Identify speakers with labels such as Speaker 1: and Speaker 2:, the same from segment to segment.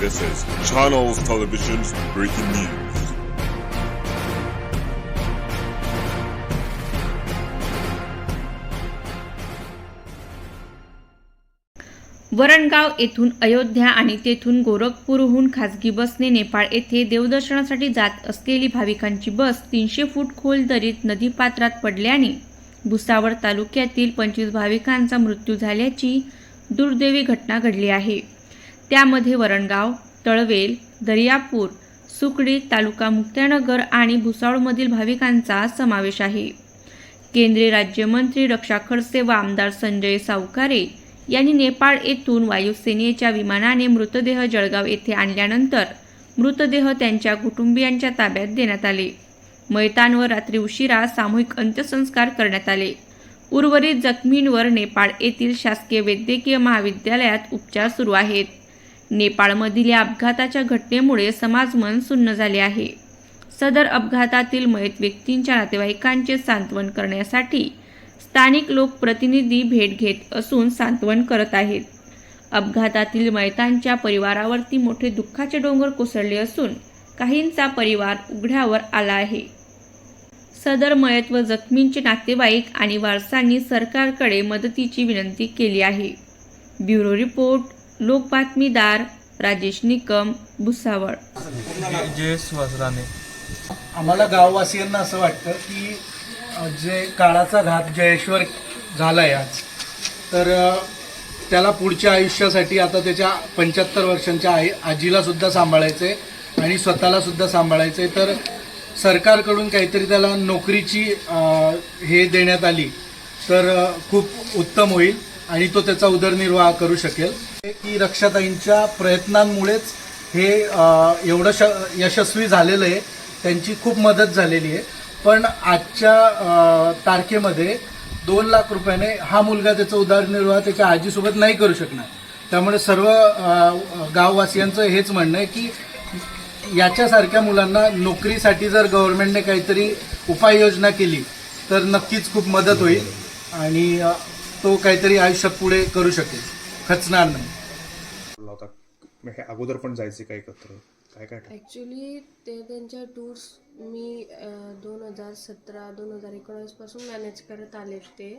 Speaker 1: This is Channels Television's breaking news.
Speaker 2: Varangaon येथून अयोध्या आणि तेथून गोरखपूरहून खासगी बसने नेपाळ येथे देवदर्शनासाठी जात असलेली भाविकांची बस तीनशे फूट खोल दरीत नदीपात्रात पडल्याने भुसावळ तालुक्यातील पंचवीस भाविकांचा मृत्यू झाल्याची दुर्दैवी घटना घडली आहे त्यामध्ये वरणगाव तळवेल दर्यापूर सुकडी तालुका मुक्त्यानगर आणि भुसावळमधील भाविकांचा समावेश आहे. केंद्रीय राज्यमंत्री रक्षा खडसे व आमदार संजय सावकारे यांनी नेपाळ येथून वायुसेनेच्या विमानाने मृतदेह जळगाव येथे आणल्यानंतर मृतदेह त्यांच्या कुटुंबियांच्या ताब्यात देण्यात आले. मैतानवर रात्री उशिरा सामूहिक अंत्यसंस्कार करण्यात आले. उर्वरित जखमींवर नेपाळ येथील शासकीय वैद्यकीय महाविद्यालयात उपचार सुरू आहेत. नेपाळमधील या अपघाताच्या घटनेमुळे समाजमन सुन्न झाले आहे. सदर अपघातातील मयत व्यक्तींच्या नातेवाईकांचे सांत्वन करण्यासाठी स्थानिक लोकप्रतिनिधी भेट घेत असून सांत्वन करत आहेत. अपघातातील मयतांच्या परिवारावरती मोठे दुःखाचे डोंगर कोसळले असून काहींचा परिवार उघड्यावर आला आहे. सदर मयत व जखमींचे नातेवाईक आणि वारसांनी सरकारकडे मदतीची विनंती केली आहे. ब्युरो रिपोर्ट लोक बातमीदार राजेश निकम भुसावळ.
Speaker 3: जे- जयेश सुहास राणे
Speaker 4: आम्हाला गाववासियांना असं वाटतं की जे काळाचा घात जयेश्वर झाला आहे आज तर त्याला पुढच्या आयुष्यासाठी आता त्याच्या पंच्याहत्तर वर्षांच्या आई आजीला सुद्धा सांभाळायचं आहे आणि स्वतःला सुद्धा सांभाळायचं आहे तर सरकारकडून काहीतरी त्याला नोकरीची हे देण्यात आली तर खूप उत्तम होईल आणि तो त्याचा उदरनिर्वाह करू शकेल. की रक्षाताईंच्या प्रयत्नांमुळेच हे एवढं श यशस्वी झालेलं आहे. त्यांची खूप मदत झालेली आहे. पण आजच्या तारखेमध्ये दोन लाख रुपयाने हा मुलगा त्याचा उदरनिर्वाह त्याच्या आजीसोबत नाही करू शकणार. त्यामुळे सर्व गाववासियांचं हेच म्हणणं आहे की याच्यासारख्या मुलांना नोकरीसाठी जर गव्हर्नमेंटने काहीतरी उपाययोजना केली तर नक्कीच खूप मदत होईल आणि तो काहीतरी आयुष्यात पुढे करू शकेल. खचणार नाही.
Speaker 5: मग हे अगोदर पण जायचे काय एकत्र? काय काय?
Speaker 6: ॲक्च्युली ते त्यांच्या टूर्स मी दोन हजार सतरा दोन हजार एकोणावीसपासून मॅनेज करत आले ते.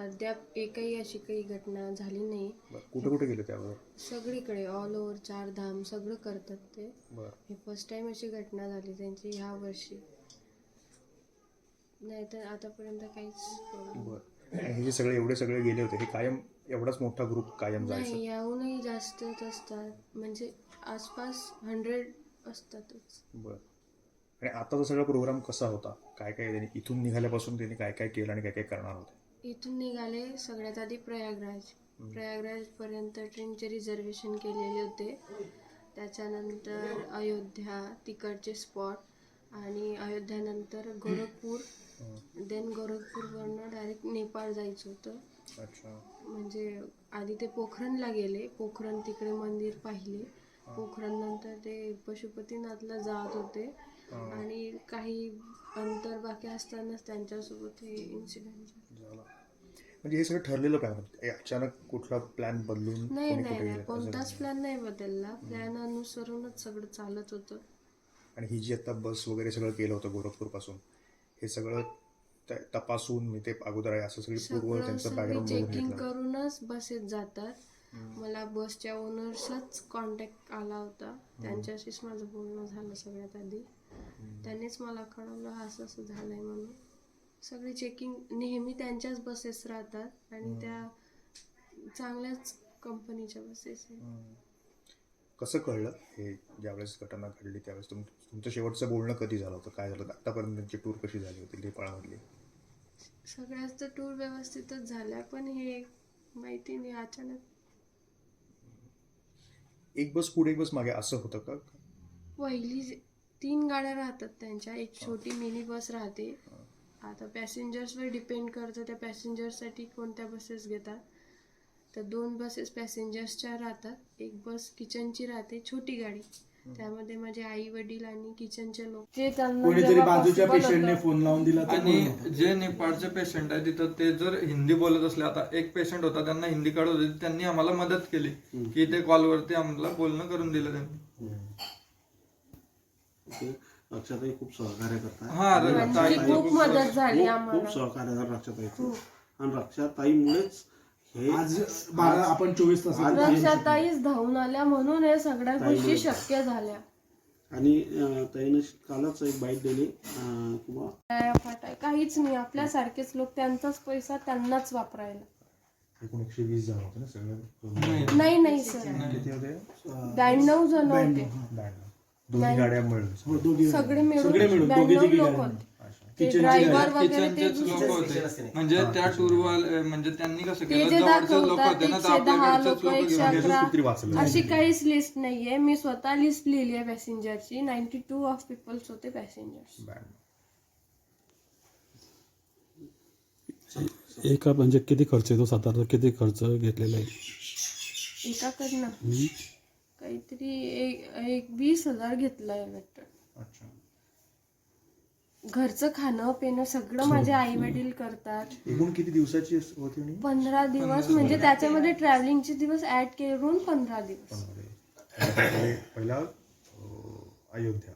Speaker 6: अद्याप एकही अशी काही घटना झाली नाही.
Speaker 5: कुठे कुठे गेले ते अगोदर?
Speaker 6: सगळीकडे ऑल ओव्हर चार धाम सगळं करतात ते. हे फर्स्ट टाइम अशी घटना झाली त्यांची ह्या वर्षी. नाहीतर आतापर्यंत काहीच
Speaker 5: हे जे सगळे एवढे सगळे गेले होते हे कायम एवढाच मोठा ग्रुप कायम जायचं?
Speaker 6: नाही याहूनही जास्तच असतात. म्हणजे आसपास हंड्रेड असतातच.
Speaker 5: बरं. आणि आताचा सगळा प्रोग्राम कसा होता? काय काय त्यांनी इथून निघाल्यापासून त्यांनी काय काय केलं आणि काय काय करणार होते?
Speaker 6: इथून निघाले सगळ्यात आधी प्रयागराज. प्रयागराजपर्यंत ट्रेनचे रिझर्वेशन केलेले होते. त्याच्यानंतर अयोध्या तिकडचे स्पॉट आणि अयोध्यानंतर गोरखपूर. देन गोरखपूरवरनं डायरेक्ट नेपाळ जायचं होतं.
Speaker 5: अच्छा.
Speaker 6: म्हणजे आधी ते पोखरणला गेले. पोखरण तिकडे मंदिर पाहिले. पोखरण नंतर ते पशुपतीनाथला जात होते. आणि काही अंतर बाकी असतानाच त्यांच्यासोबत हे इन्सिडेंट
Speaker 5: झालं. म्हणजे हे सगळं ठरलेलं काय? म्हणजे अचानक कुठला प्लॅन बदलून
Speaker 6: नाही नाही कोणताच प्लॅन नाही बदलला. प्लॅन अनुसरूनच सगळं चालत होतं.
Speaker 5: आणि ही जी आता बस वगैरे सगळं केलं होतं गोरखपूरपासून हे सगळं त- तपासून मी ते अगोदर आहे असं सगळी पूर्व
Speaker 6: सगळं
Speaker 5: त्यांचं
Speaker 6: सगळी
Speaker 5: बॅकग्राऊंड बघून
Speaker 6: चेकिंग
Speaker 5: घेतलं.
Speaker 6: करूनच बसेस जातात. मला बसच्या ओनर्सच कॉन्टॅक्ट आला होता. त्यांच्याशीच माझं बोलणं झालं सगळ्यात आधी. त्यांनीच मला कळवलं हा असं असं झालंय म्हणून. सगळी चेकिंग नेहमी त्यांच्याच बसेस राहतात आणि त्या चांगल्याच कंपनीच्या बसेस आहेत.
Speaker 5: कसं कळलं? हे ज्यावेळेस घटना घडली त्यावेळेस तुम तुमचं शेवटचं बोलणं कधी झालं होतं? काय झालं? आतापर्यंत त्यांची टूर कशी झाली होती? नेपाळमधली?
Speaker 6: सगळ्याच तर टूर व्यवस्थितच झाल्या पण हे माहिती नाही अचानक.
Speaker 5: एक बस पुढे एक बस मागे असं होतं का?
Speaker 6: पहिली तीन गाड्या राहतात त्यांच्या. एक छोटी मिनी बस राहते. आता पॅसेंजर्सवर डिपेंड करतं त्या पॅसेंजर्ससाठी कोणत्या बसेस घेतात? तर दोन बसेस पॅसेंजर्सच्या राहतात. एक बस किचनची राहते छोटी गाडी. त्यामध्ये माझे आई वडील आणि किचनचे लोक. जे त्यांना
Speaker 4: कोणीतरी
Speaker 6: जेव्हा
Speaker 4: बाजूच्या पेशंटने फोन लावून दिला तर
Speaker 3: आणि. जे नेपाळचे पेशंट आहे तिथं ते जर हिंदी बोलत असले आता एक पेशंट होता त्यांना हिंदी कळत होती त्यांनी आम्हाला मदत केली. की ते कॉलवरती आम्हाला बोलणं करून दिलं त्यांनी.
Speaker 7: ओके. रक्षाताई खूप सहकार्य करतात
Speaker 3: हा
Speaker 6: खूप मदत झाली
Speaker 7: खूप
Speaker 6: आम्हाला.
Speaker 7: खूप सहकार्य रक्षाताईचं. आणि रक्षाताईमुळेच हे
Speaker 4: आज बारा आपण चोवीस तास
Speaker 6: रक्षाताईच धावून आल्या म्हणून हे सगळ्या गोष्टी शक्य झाल्या.
Speaker 7: आणि ताईनं कालच एक बाईट दिली. किंवा
Speaker 6: काहीच नाही. आपल्यासारखेच लोक त्यांचाच पैसा त्यांनाच वापरायला.
Speaker 5: एकूण एकशे वीस जण होते ना सगळे?
Speaker 6: नाही नाही. सर.
Speaker 5: किती होते?
Speaker 6: ब्याण्णव जण होते.
Speaker 5: ब्याण्णव. दोन्ही गाड्या मिळून.
Speaker 4: हो, दोघी
Speaker 6: सगळे
Speaker 4: मिळून.
Speaker 6: ब्याण्णव लोक होते. ड्रायव्हर वगैरे ते
Speaker 3: किचनचेच लोक होते. म्हणजे त्या म्हणजे त्यांनी कसं
Speaker 6: ते
Speaker 3: केलं?
Speaker 6: जे
Speaker 3: जवळचे लोक
Speaker 6: दाखवतात
Speaker 3: होते ना तर
Speaker 6: एकशे दहा
Speaker 3: आपल्या
Speaker 6: लोक
Speaker 3: लोक
Speaker 6: एकशे
Speaker 3: घेऊन गेले.
Speaker 6: अकरा
Speaker 5: कुठेतरी वाचलं
Speaker 6: अशी काहीच लिस्ट नाहीये. मी स्वतः लिस्ट लिहिली आहे पॅसेंजरची नाईन्टी टू ऑफ़ पीपल्स होते पॅसेंजर्स
Speaker 8: एका म्हणजे किती खर्च येतो? साधारण किती खर्च घेतलेला आहे?
Speaker 6: एकाकडनं. काहीतरी एक एक वीस हज़ार घेतलाय वाटतं.
Speaker 5: अच्छा.
Speaker 6: घरचं खाणं पिणं सगळं माझे आई वडील करतात.
Speaker 5: एकूण किती दिवसाची होती आणि
Speaker 6: पंधरा दिवस म्हणजे त्याच्यामध्ये ट्रॅव्हलिंगचे दिवस ऍड करून पंधरा दिवस.
Speaker 5: पहिले- पहिला अं, अयोध्या.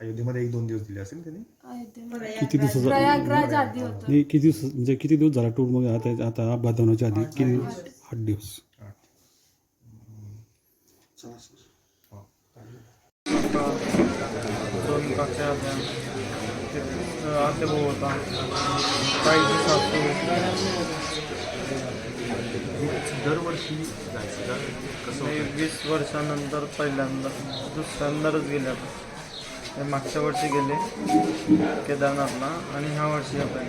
Speaker 5: अयोध्येमध्ये एक दोन दिवस दिले असेल त्यांनी?
Speaker 6: अयोध्येमध्ये.
Speaker 8: किती दिवसाचा
Speaker 6: प्रयागराज आधी होतं.
Speaker 8: नाही किती दिवस म्हणजे किती दिवस झाला टूरमध्ये आता आता अपघात होण्याच्या आधी किती आठ दिवस?
Speaker 7: चला सर
Speaker 3: दोन कक्षा होत्या ते आते भाऊ होता काही सासू
Speaker 5: दरवर्षी जायचं का? कसं
Speaker 3: वीस वर्षानंतर पहिल्यांदा दुसऱ्यांदाच गेले आता. ते मागच्या वर्षी गेले केदारनाथला आणि ह्या वर्षी आता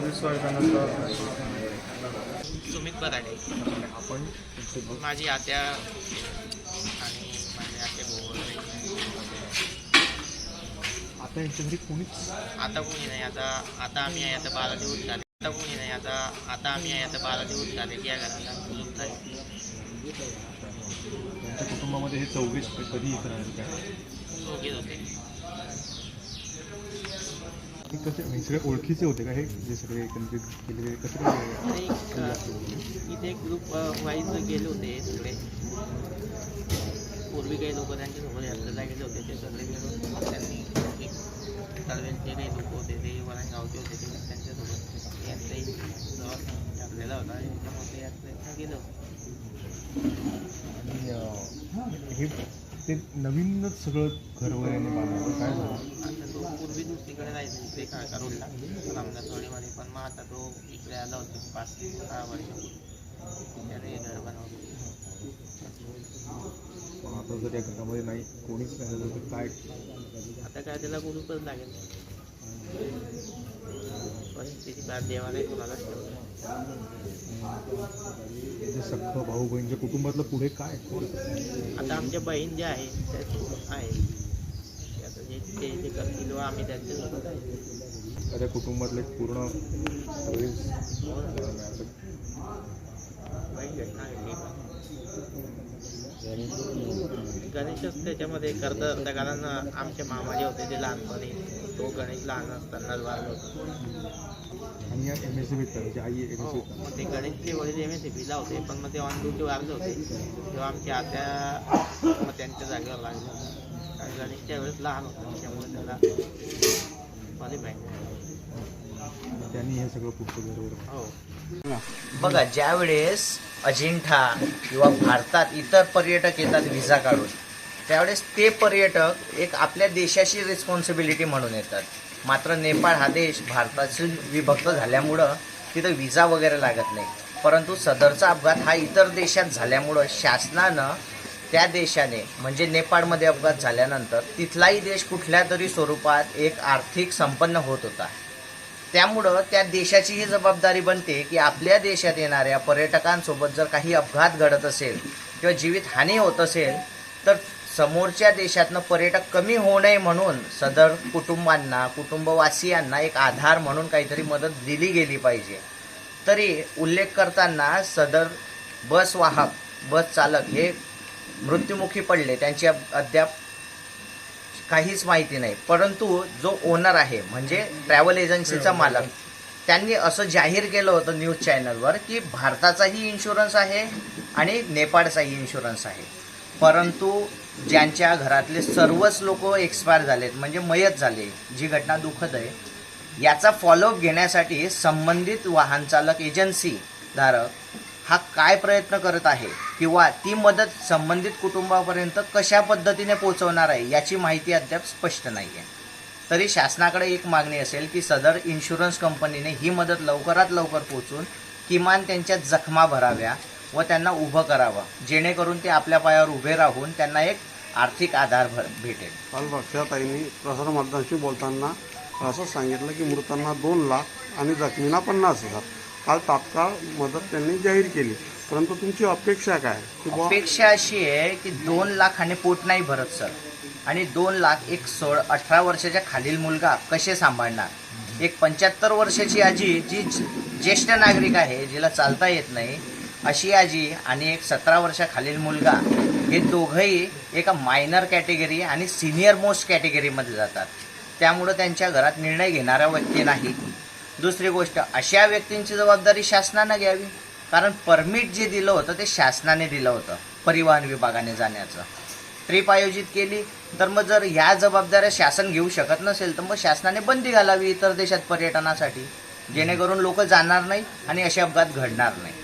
Speaker 3: वीस वर्षानंतर
Speaker 9: सुमित बराडे. माझी आत्या आणि माझे आते भाऊ वगैरे.
Speaker 5: आता यांच्या घरी कोणीच
Speaker 9: आता कोणी नाही आता आता आम्ही आहे आता बारा दिवस झाले आता कोणी नाही आता आता आम्ही आहे आता बारा दिवस झाले की या घराला. आहे
Speaker 5: त्यांच्या कुटुंबामध्ये हे चौवीस कधी इथं राहिले काय?
Speaker 9: होते.
Speaker 5: हे कसे हे सगळे ओळखीचे होते का हे? जे सगळे एकत्रित केलेले कसे काय?
Speaker 9: आणि अ, इथे ग्रुप वाईज गेले होते सगळे. पूर्वी काही लोक त्यांच्यासोबत यात्रेला गेले होते ते सगळे मिळून त्यांनी तळवेलचे काही लोक होते ते वरणगावचे होते ते त्यांच्यासोबत. यात्रे प्रवास ठरलेला होता त्याच्यामुळे ते गेलो
Speaker 5: आणि अं, हे ते नवीनच सगळं घर वगैरे बांधलं काय झालं?
Speaker 9: आता तो पूर्वी दुसरीकडे राहायचा इकडे काळका रोडला रामदासवाडीमध्ये पण मग आता तो इकडे आला होता पाच सहा वर्षापूर्वी त्याने हे घर बनवलं.
Speaker 5: पण जर या घरामध्ये नाही कोणीच नाही तर काय?
Speaker 9: आता काय त्याला कुलूपच लागेल. परिस्थिती फार देवाने कोणालाच ठेवलं
Speaker 5: जे सख्ख भाऊ बहिणीच्या कुटुंबातलं पुढे काय?
Speaker 9: आता आमच्या बहीण ज्या आहे त्या आहे. आता जे ते जे करतील व आम्ही त्यांच्यासोबत आहे.
Speaker 5: त्या कुटुंबातले पूर्ण असं
Speaker 9: वाईट घटना घडली गणेशच त्याच्यामध्ये करता करता कारण आमचे मामा जे होते ते लहानपणी. तो गणेश लहान असतानाच वारला होता.
Speaker 5: आणि या M S C I M S
Speaker 9: हो मग ते गणेशचे वडील एम एस सी होते पण मग ते ऑन ड्युटी वारले होते. तेव्हा आमच्या आत्या मग त्यांच्या जागेवर लागले कारण गणेशच्या वेळेस लहान होतं त्यामुळे त्याला पाहिजे
Speaker 5: त्यांनी हे सगळं पुस्तक बरोबर
Speaker 9: हो.
Speaker 10: बघा ज्या वेळेस अजिंठा किंवा भारतात इतर पर्यटक येतात व्हिसा काढून त्यावेळेस ते पर्यटक एक आपल्या देशाची रिस्पॉन्सिबिलिटी म्हणून येतात. मात्र नेपाळ हा देश भारताशी विभक्त झाल्यामुळं तिथं व्हिसा वगैरे लागत नाही. परंतु सदरचा अपघात हा इतर देशात झाल्यामुळं शासनानं त्या देशाने म्हणजे नेपाळमध्ये अपघात झाल्यानंतर तिथलाही देश कुठल्या तरी स्वरूपात एक आर्थिक संपन्न होत होता. त्यामुळं त्या देशाची ही जबाबदारी बनते की आपल्या देशात येणाऱ्या पर्यटकांसोबत जर काही अपघात घडत असेल किंवा जीवितहानी होत असेल तर समोरच्या देशातनं पर्यटक कमी होऊ नये म्हणून सदर कुटुंबांना कुटुंबवासियांना एक आधार म्हणून काहीतरी मदत दिली गेली पाहिजे. तरी उल्लेख करताना सदर बस वाहक बस चालक हे मृत्युमुखी पडले. त्यांची अद्याप काहीच माहिती नाही. परंतु जो ओनर आहे म्हणजे ट्रॅव्हल एजन्सीचा मालक त्यांनी असं जाहीर केलं होतं न्यूज चॅनलवर की भारताचाही इन्शुरन्स आहे आणि नेपाळचाही इन्शुरन्स आहे. परंतु ज्यांच्या घरातले सर्वच लोक एक्सपायर झालेत म्हणजे मयत झाले जी घटना दुःखद आहे याचा फॉलोअप घेण्यासाठी संबंधित वाहनचालक एजन्सी धारक हा काय प्रयत्न करत आहे? किंवा ती मदत संबंधित कुटुंबापर्यंत कशा पद्धतीने पोहोचवणार आहे याची माहिती अद्याप स्पष्ट नाही आहे तरी शासनाकडे एक मागणी असेल की सदर इन्शुरन्स कंपनीने ही मदत लवकरात लवकर पोहोचून किमान त्यांच्या जखमा भराव्या व त्यांना उभं करावं जेणेकरून ते आपल्या पायावर उभे राहून त्यांना एक आर्थिक आधार भर भेटेल.
Speaker 7: काल भक्ष्याताईंनी प्रसारमाध्यमांशी बोलताना असं सांगितलं की मृतांना दोन लाख आणि जखमींना पन्नास हजार. काल तात्काळ मदत त्यांनी जाहीर केली. परंतु तुमची अपेक्षा काय? की बुवा
Speaker 10: अपेक्षा अशी आहे की दोन लाख आणि पोट नाही भरत सर. आणि दोन लाख एक सोळ अठरा वर्षाच्या खालील मुलगा कसे सांभाळणार? एक पंच्याहत्तर वर्षाची आजी जी ज्येष्ठ नागरिक आहे जिला चालता येत नाही अशी आजी आणि एक सतरा वर्षाखालील मुलगा हे दोघंही एका मायनर कॅटेगरी आणि सिनियर मोस्ट कॅटेगरीमध्ये जातात. त्यामुळं त्यांच्या घरात निर्णय घेणाऱ्या व्यक्ती नाही. दुसरी गोष्ट अशा व्यक्तींची जबाबदारी शासनानं घ्यावी. कारण परमिट जे दिलं होतं ते शासनाने दिलं होतं परिवहन विभागाने जाण्याचं. ट्रिप आयोजित केली तर मग जर ह्या जबाबदाऱ्या शासन घेऊ शकत नसेल तर मग शासनाने बंदी घालावी इतर देशात पर्यटनासाठी. जेणेकरून लोक जाणार नाही आणि असे अपघात घडणार नाही.